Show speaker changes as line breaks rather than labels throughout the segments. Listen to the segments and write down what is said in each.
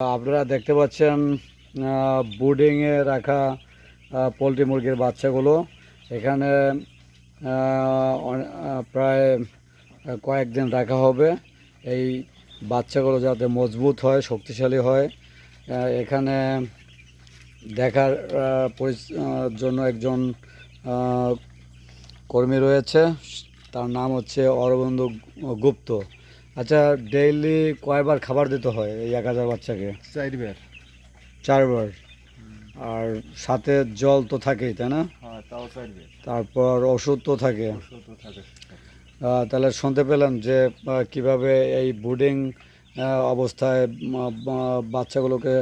আপনারা দেখতে পাচ্ছেন বোর্ডিংয়ে রাখা পোলট্রি মুরগির বাচ্চাগুলো। এখানে প্রায় কয়েকদিন রাখা হবে। এই বাচ্চাগুলো যাতে মজবুত হয়, শক্তিশালী হয়। এখানে দেখার জন্য একজন কর্মী রয়েছে। তার নাম হচ্ছে অরবিন্দ গুপ্ত। আচ্ছা ডেইলি কয়বার খাবার দিতে হয় এই এক হাজার বাচ্চাকে?
চারবার।
চারবার। আর সাথে জল তো থাকেই তাই না?
হ্যাঁ
তারপর ওষুধ তো থাকে। তাহলে শুনতে পেলাম যে কীভাবে এই বুডিং অবস্থায় বাচ্চাগুলোকে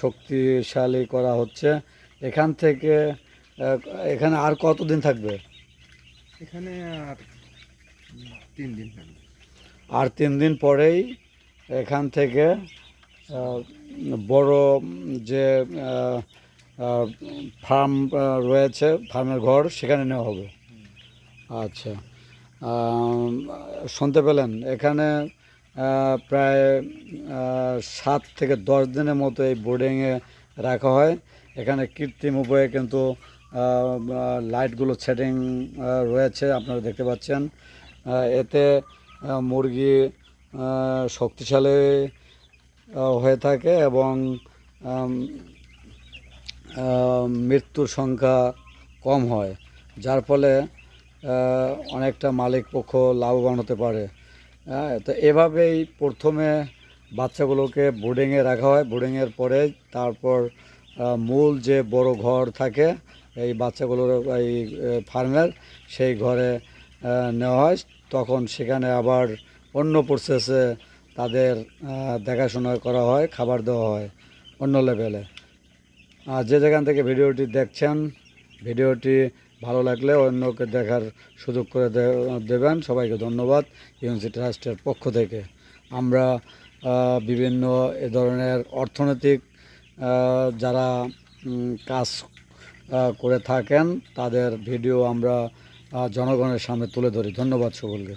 শক্তিশালী করা হচ্ছে। এখান থেকে এখানে আর কতদিন থাকবে?
এখানে আর তিন দিন থাকবে।
আর তিন দিন পরেই এখান থেকে বড় যে ফার্ম রয়েছে, ফার্মের ঘর, সেখানে নেওয়া হবে। আচ্ছা। শুনতে পেলেন? এখানে প্রায় সাত থেকে দশ দিনের মতো এই বোর্ডিংয়ে রাখা হয়। এখানে কৃত্রিম উপায়ে কিন্তু লাইটগুলো সেটিং রয়েছে, আপনারা দেখতে পাচ্ছেন। এতে মুরগি শক্তিশালী হয়ে থাকে এবং মৃত্যুর সংখ্যা কম হয়, যার ফলে অনেকটা মালিক পক্ষ লাভবান হতে পারে। তো এভাবেই প্রথমে বাচ্চাগুলোকে বোর্ডিংয়ে রাখা হয়। বোর্ডিংয়ের পরে তারপর মূল যে বড় ঘর থাকে, এই বাচ্চাগুলোর, এই ফার্মের, সেই ঘরে নেওয়া হয়। তখন সেখানে আবার অন্য প্রসেসে তাদের দেখাশোনা করা হয়, খাবার দেওয়া হয় অন্য লেভেলে আর যে যেখান থেকে ভিডিওটি দেখছেন, ভিডিওটি ভালো লাগলে অন্যকে দেখার সুযোগ করে দেবেন। সবাইকে ধন্যবাদ ইউএনসি ট্রাস্টের পক্ষ থেকে। আমরা বিভিন্ন এ ধরনের অর্থনৈতিক যারা কাজ করে থাকেন, তাদের ভিডিও আমরা জনগণের সামনে তুলে ধরি। ধন্যবাদ সকলকে।